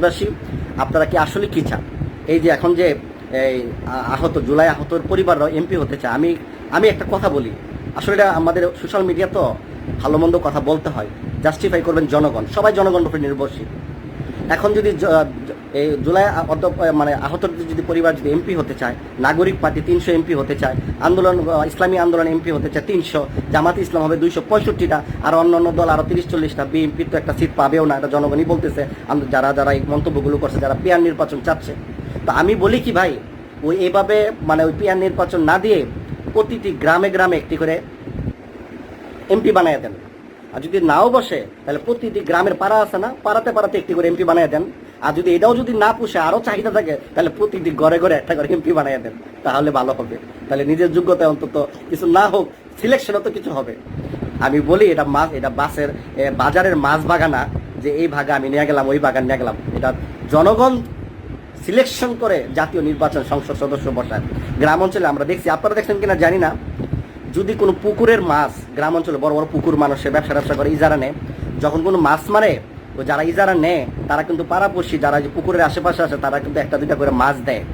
দেশবাসী আপনারা কি আসলে কি চান? এই যে এখন যে, এই আহত, জুলাই আহতর পরিবাররা এমপি হতে চায়, আমি আমি একটা কথা বলি। আসলে এটা আমাদের সোশ্যাল মিডিয়া তো ভালো মন্দ কথা বলতে হয়। জাস্টিফাই করবেন জনগণ, সবাই জনগণের উপর নির্ভরশীল। এখন যদি এই জুলাই মানে আহত যদি পরিবার যদি এমপি হতে চায়, নাগরিক পার্টি তিনশো এমপি হতে চায়, আন্দোলন ইসলামী আন্দোলন এমপি হতে চায় তিনশো, জামাত ইসলাম হবে দুইশো পঁয়ষট্টিটা, আর অন্য অন্য দল আরও তিরিশ চল্লিশটা, বিএনপি তো একটা সিট পাবেও না, এটা জনগণই বলতেছে। যারা যারা এই মন্তব্যগুলো করছে, যারা পিয়ার নির্বাচন চাচ্ছে। তো আমি বলি কি ভাই, ওই এভাবে মানে ওই পিয়ার নির্বাচন না দিয়ে প্রতিটি গ্রামে গ্রামে একটি করে এমপি বানিয়ে দেন। আর যদি নাও বসে, তাহলে প্রতিটি গ্রামের পাড়া আছে না, পাড়াতে পাড়াতে একটি করে এমপি বানিয়ে দেন। আর যদি এটাও যদি না পুষে, আরও চাহিদা থাকে, তাহলে প্রতিটি ঘরে ঘরে একটা করে এমপি বানিয়ে দেন, তাহলে ভালো হবে। তাহলে নিজের যোগ্যতায় অন্তত কিছু না হোক সিলেকশনও তো কিছু হবে। আমি বলি, এটা মাছ এটা বাসের বাজারের মাছ বাগানা যে এই ভাগা আমি নিয়ে গেলাম, ওই বাগান নিয়ে গেলাম। এটা জনগণ সিলেকশন করে জাতীয় নির্বাচন সংসদ সদস্য বসায়। গ্রাম অঞ্চলে আমরা দেখছি, আপনারা দেখছেন কিনা জানি না, যদি কোনো পুকুরের মাছ, গ্রাম অঞ্চলে বড় বড় পুকুর মানুষে ব্যবসা ব্যবসা করে, ইজারা নেয়, যখন কোনো মাছ মারে তো যারা ইজারা নেয় তারা কিন্তু পাড়াপড়শি, যারা পুকুরের আশেপাশে আছে, তারা কিন্তু একটা দুইটা করে মাছ দেয়।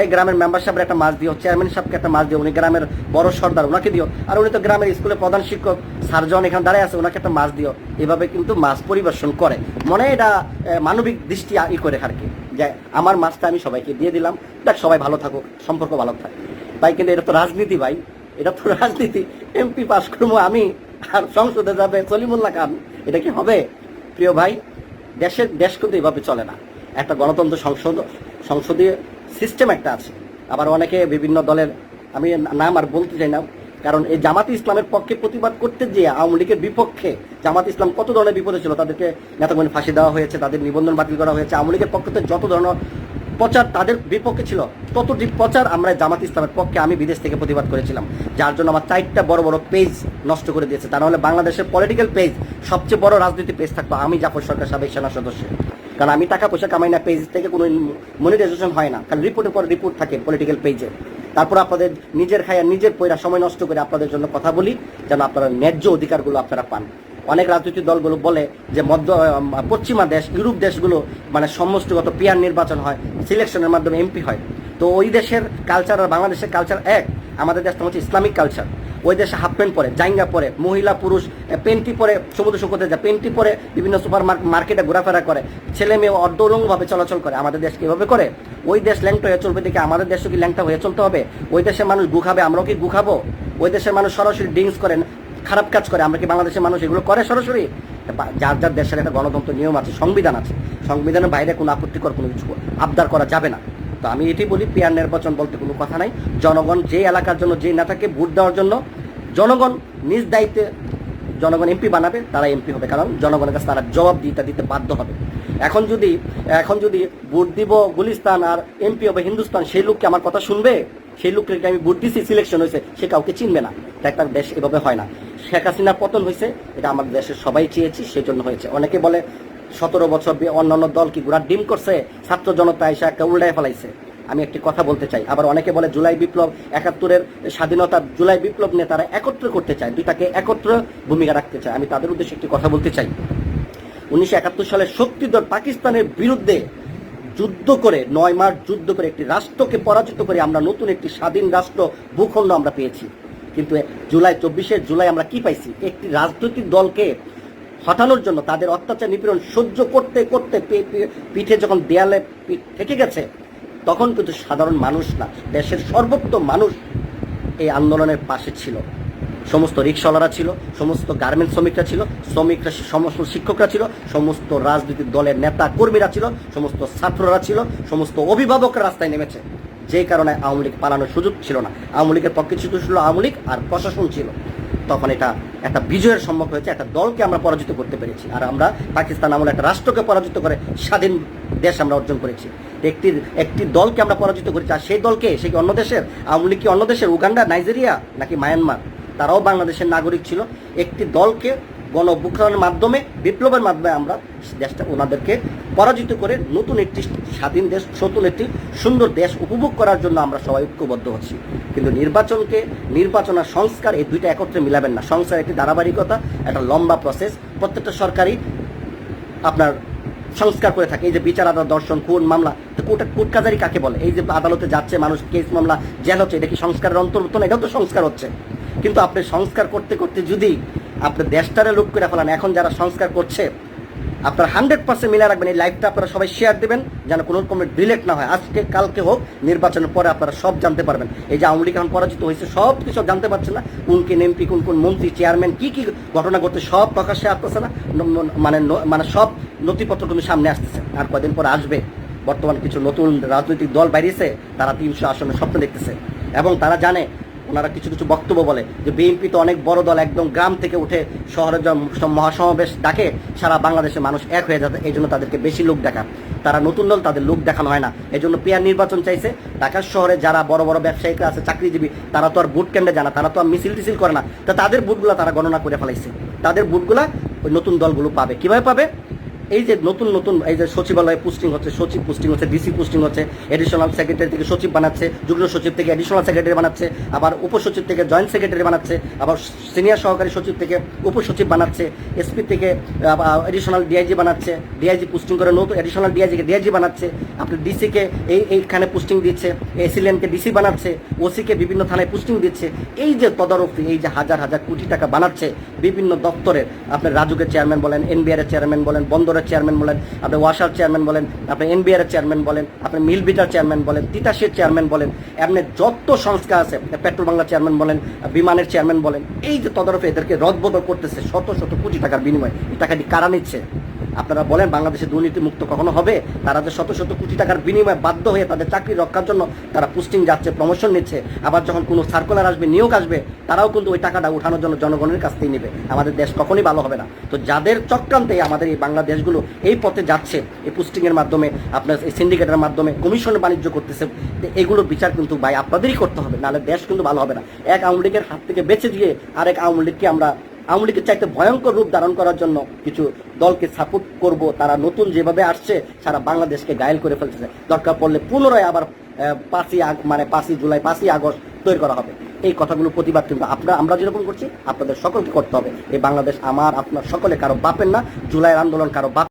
এই গ্রামের মেম্বার সাহেবের একটা মাছ দিও চেয়ারম্যান সাহেবকে একটা মাছ দিও, উনি গ্রামের বড় সর্দার ওনাকে দিও। আর উনি তো গ্রামের স্কুলের প্রধান শিক্ষক, সার্জন এখানে দাঁড়ায় আছে ওনাকে একটা মাছ দিও। এভাবে কিন্তু মাছ পরিবেশন করে। মনে এটা মানবিক দৃষ্টি ই করে আর কি, যে আমার মাছটা আমি সবাইকে দিয়ে দিলাম। দেখ, সবাই ভালো থাকুক, সম্পর্ক ভালো থাকে। ভাই, কিন্তু এটা তো রাজনীতি, ভাই। এটা তো রাজনীতি। এমপি পাস করব আমি, আর সংসদে যাবে সলিমুল্লাহ খান। এটা কি হবে? প্রিয় ভাই দেশের দেশ কিন্তু এভাবে চলে না। একটা গণতন্ত্র সংসদ, সংসদীয় সিস্টেম একটা আছে। আবার অনেকে বিভিন্ন দলের, আমি নাম আর বলতে চাই না, কারণ এই জামাত ইসলামের পক্ষে প্রতিবাদ করতে গিয়ে আওয়ামী লীগের বিপক্ষে জামাত ইসলাম কত ধরনের বিপদে ছিল? তাদেরকে নেতাকর্মী ফাঁসি দেওয়া হয়েছে, তাদের নিবন্ধন বাতিল করা হয়েছে। আওয়ামী লীগের পক্ষে থেকে যত ধরনের প্রচার তাদের বিপক্ষে ছিল। ততটি প্রচার আমরা জামাত ইসলামের পক্ষে আমি বিদেশ থেকে প্রতিবাদ করেছিলাম। যার জন্য আমার চারটা বড় বড় পেজ নষ্ট করে দিয়েছে। তা নাহলে বাংলাদেশের পলিটিক্যাল পেজ সবচেয়ে বড় রাজনীতি পেজ থাকতো আমি, জাফর সরকার সাবেক সেনা সদস্য। কারণ আমি টাকা পয়সা কামাই না পেজ থেকে কোনো মনিটাইজেশন হয় না। কারণ রিপোর্টের পর রিপোর্ট থাকে পলিটিক্যাল পেজে তারপর আপনাদের নিজের খায়া, নিজের পয়রা সময় নষ্ট করে আপনাদের জন্য কথা বলি, যেন আপনারা ন্যায্য অধিকারগুলো আপনারা পান। অনেক রাজনৈতিক দলগুলো বলে যে মধ্য পশ্চিমা দেশ, ইউরোপ দেশগুলো মানে সমষ্টিগত পিয়ার নির্বাচন হয়, সিলেকশনের মাধ্যমে এমপি হয়। তো ওই দেশের কালচার আর বাংলাদেশের কালচার এক, আমাদের দেশটা হচ্ছে ইসলামিক কালচার ওই দেশে হাফ প্যান্ট পরে, জাইঙ্গা পরে, মহিলা, পুরুষ পেন্টি পরে, সমুদ্র সৈকতে যায়, পেন্টি পরে বিভিন্ন সুপার মার্কেটে ঘোরাফেরা করে, ছেলে মেয়ে অর্ধলঙ্গভাবে চলাচল করে, আমাদের দেশ কীভাবে করে। ওই দেশ ল্যাংটা হয়ে চলবে দেখে আমাদের দেশও কি ল্যাংটা হয়ে চলতে হবে? ওই দেশের মানুষ গু খাবে আমরাও কি গু খাব ওই দেশের মানুষ সরাসরি ড্রিঙ্কস করেন খারাপ কাজ করে, আমরা কি বাংলাদেশের মানুষ এগুলো করে সরাসরি? যার যার দেশের একটা গণতন্ত্র নিয়ম আছে, সংবিধান আছে, সংবিধানের বাইরে কোনো আপত্তিকর কোনো কিছু আবদার করা যাবে না। তো আমি এটি বলি, পিয়ার নির্বাচন বলতে কোনো কথা নাই। জনগণ যে এলাকার জন্য, যে নেতাকে ভোট দেওয়ার জন্য, জনগণ নিজ দায়িত্বে জনগণ এমপি বানাবে তারা এমপি হবে। কারণ জনগণের কাছে তারা জবাব দিতে দিতে বাধ্য হবে। এখন যদি এখন যদি ভোট দিব গুলিস্তান আর এমপি হবে হিন্দুস্তান, সেই লোককে আমার কথা শুনবে? সেই লোককে আমি ভোট দিছি সিলেকশন হয়েছে, সে কাউকে চিনবে না। একটা দেশ এভাবে হয় না। শেখ হাসিনার পতন হয়েছে, এটা আমাদের দেশের সবাই চেয়েছি সেই জন্য হয়েছে। অনেকে বলে, সতেরো বছর অন্যান্য দল কি গুড়ার ডিম করছে? ছাত্র জনতা এসে একটা উল্টায় ফেলাইছে। আমি একটি কথা বলতে চাই। আবার অনেকে বলে, জুলাই বিপ্লব, একাত্তরের স্বাধীনতা জুলাই বিপ্লব নিয়ে তারা একত্র করতে চায়, দুইটাকে একত্র ভূমিকা রাখতে চায়। আমি তাদের উদ্দেশ্যে একটি কথা বলতে চাই। উনিশশো একাত্তর সালে শক্তিধর পাকিস্তানের বিরুদ্ধে যুদ্ধ করে, নয় মাস যুদ্ধ করে একটি রাষ্ট্রকে পরাজিত করে আমরা নতুন একটি স্বাধীন রাষ্ট্র ভূখণ্ড আমরা পেয়েছি। কিন্তু জুলাই চব্বিশে জুলাই আমরা কি পাইছি? একটি রাজনৈতিক দলকে হটানোর জন্য তাদের অত্যাচার নিপীড়ন সহ্য করতে করতে পিঠে যখন দেয়ালে থেকে গেছে, তখন কিন্তু সাধারণ মানুষ না, দেশের সর্বোত্তম মানুষ এই আন্দোলনের পাশে ছিল। সমস্ত রিক্সাওয়ালারা ছিল, সমস্ত গার্মেন্ট শ্রমিকরা ছিল, শ্রমিকরা, সমস্ত শিক্ষকরা ছিল, সমস্ত রাজনৈতিক দলের নেতা কর্মীরা ছিল, সমস্ত ছাত্ররা ছিল, সমস্ত অভিভাবকরা রাস্তায় নেমেছে। যে কারণে আওয়ামী লীগ পালানোর সুযোগ ছিল না। আওয়ামী লীগের পক্ষে শুধু ছিল আওয়ামী লীগ আর প্রশাসন ছিল। তখন এটা একটা বিজয়ের সম্মুখ হয়েছে, একটা দলকে আমরা পরাজিত করতে পেরেছি। আর আমরা পাকিস্তান আমলে একটা রাষ্ট্রকে পরাজিত করে স্বাধীন দেশ আমরা অর্জন করেছি। একটি একটি দলকে আমরা পরাজিত করেছি, আর সেই দলকে, সে কি অন্য দেশের? আওয়ামী লীগ কি অন্য দেশের? উগান্ডা, নাইজেরিয়া নাকি মায়ানমার? তারাও বাংলাদেশের নাগরিক ছিল। একটি দলকে গণ অভ্যুত্থানের মাধ্যমে, বিপ্লবের মাধ্যমে আমরা দেশটা ওনাদেরকে পরাজিত করে নতুন একটি স্বাধীন দেশ, নতুন একটি সুন্দর দেশ উপভোগ করার জন্য আমরা সবাই ঐক্যবদ্ধ হচ্ছি। কিন্তু নির্বাচনকে, নির্বাচন আর সংস্কার এই দুইটা একত্রে মিলাবেন না। সংস্কার একটি ধারাবাহিকতা, একটা লম্বা প্রসেস প্রত্যেকটা সরকারি আপনার সংস্কার করে থাকে। এই যে বিচার, আদালত দর্শন কোন মামলা, তো কোর্ট কোর্ট কাজারি কাকে বলে? এই যে আদালতে যাচ্ছে মানুষ কেস মামলা, জেল হচ্ছে, এটা কি সংস্কারের অন্তর্ভুক্ত না? এটাও তো সংস্কার হচ্ছে। কিন্তু আপনি সংস্কার করতে করতে যদি আপনি দেশটারে লুক করে ফেলান। এখন যারা সংস্কার করছে, আপনারা হান্ড্রেড পার্সেন্ট মিলে রাখবেন, এই লাইভটা আপনারা সবাই শেয়ার দেবেন, যেন কোনো রকমের ডিলেট না হয়। আজকে, কালকে হোক, নির্বাচনের পরে আপনারা সব জানতে পারবেন। এই যে আওয়ামী লীগ এখন পরাজিত হয়েছে সব কিছু জানতে পারছে না। কোন কোন এমপি কোন কোন মন্ত্রী চেয়ারম্যান কি কি ঘটনা ঘটছে, সব প্রকাশ্যে আসতেছে না। মানে মানে সব নথিপত্র কিন্তু সামনে আসতেছে। আর কদিন পর আসবে। বর্তমান কিছু নতুন রাজনৈতিক দল বাইরেছে তারা তিনশো আসনের স্বপ্ন দেখতেছে। এবং তারা জানে ওনারা কিছু কিছু বক্তব্য বলে যে বিএনপি তো অনেক বড় দল, একদম গ্রাম থেকে উঠে শহরে যখন সব মহাসমাবেশ ডাকে, সারা বাংলাদেশের মানুষ এক হয়ে যাবে, এই জন্য তাদেরকে বেশি লোক দেখা। তারা নতুন দল, তাদের লোক দেখানো হয় না। এই জন্য পেয়ার নির্বাচন চাইছে ঢাকা শহরে যারা বড় বড় ব্যবসায়িকরা আছে, চাকরিজীবী, তারা তো আর বুট কেন্দ্রে জানা তারা তো আর মিছিল টিছিল করে না। তা তাদের বুটগুলো তারা গণনা করে ফেলাইছে। তাদের বুটগুলা ওই নতুন দলগুলো পাবে। কীভাবে পাবে? এই যে নতুন নতুন এই যে সচিবালয়ে পোস্টিং হচ্ছে, সচিব পোস্টিং হচ্ছে ডিসি পোস্টিং হচ্ছে এডিশনাল সেক্রেটারি থেকে সচিব বানাচ্ছে, যুগ্ম সচিব থেকে এডিশনাল সেক্রেটারি বানাচ্ছে, আবার উপসচিব থেকে জয়েন্ট সেক্রেটারি বানাচ্ছে, আবার সিনিয়র সহকারী সচিব থেকে উপসচিব বানাচ্ছে এসপি থেকে এডিশনাল ডিআইজি বানাচ্ছে ডিআইজি পোস্টিং করে নতুন এডিশনাল ডিআইজিকে ডিআইজি বানাচ্ছে, আপনি ডিসিকে এই, এইখানে পোস্টিং দিচ্ছে এসিলেনকে ডিসি বানাচ্ছে ওসিকে বিভিন্ন থানায় পোস্টিং দিচ্ছে, এই যে তদারকি, এই যে হাজার হাজার কোটি টাকা বানাচ্ছে, বিভিন্ন দপ্তরের, আপনার রাজুকের চেয়ারম্যান বলেন এনবিআর চেয়ারম্যান বলেন বন্দরের চেয়ারম্যান বলেন, আপনি ওয়াসার চেয়ারম্যান বলেন, আপনি এনবিআর এর চেয়ারম্যান বলেন, আপনি মিল বিটার চেয়ারম্যান বলেন তিতাসের চেয়ারম্যান বলেন আপনি যত সংস্থা আছে পেট্রোল বাংলা চেয়ারম্যান বলেন বিমানের চেয়ারম্যান বলেন, এই যে তদারফে এদেরকে রদবদল করতেছে শত শত কোটি টাকার বিনিময়ে, এই টাকাটি কারা নিচ্ছে? আপনারা বলেন, বাংলাদেশে দুর্নীতি মুক্ত কখনো হবে? তারা যে শত শত কোটি টাকার বিনিময়ে বাধ্য হয়ে তাদের চাকরি রক্ষার জন্য তারা পোস্টিং যাচ্ছে প্রমোশন নিচ্ছে, আবার যখন কোনো সার্কুলার আসবে, নিয়োগ আসবে, তারাও কিন্তু ওই টাকাটা উঠানোর জন্য জনগণের কাছ থেকে নেবে। আমাদের দেশ কখনই ভালো হবে না। তো যাদের চক্রান্তে আমাদের এই বাংলাদেশগুলো এই পথে যাচ্ছে, এই পোস্টিংয়ের মাধ্যমে, আপনার এই সিন্ডিকেটের মাধ্যমে কমিশনের বাণিজ্য করতেছে, তো এগুলোর বিচার কিন্তু ভাই আপনাদেরই করতে হবে। নাহলে দেশ কিন্তু ভালো হবে না। এক আওয়ামী লীগের হাত থেকে বেঁচে দিয়ে আরেক আওয়ামী লীগকে আমরা আওয়ামী লীগের চাইতে ভয়ঙ্কর রূপ ধারণ করার জন্য কিছু দলকে সাপোর্ট করব, তারা নতুন যেভাবে আসছে, সারা বাংলাদেশকে গায়েল করে ফেলতেছে। দরকার পড়লে পুনরায় আবার পাঁচই মানে পাঁচই জুলাই, পাঁচই আগস্ট তৈরি করা হবে। এই কথাগুলো প্রতিবাদ কিন্তু আপনারা, আমরা যেরকম করছি, আপনাদের সকলকে করতে হবে। এই বাংলাদেশ আমার, আপনার সকলে, কারও বাপের না, জুলাইয়ের আন্দোলন কারও বাপ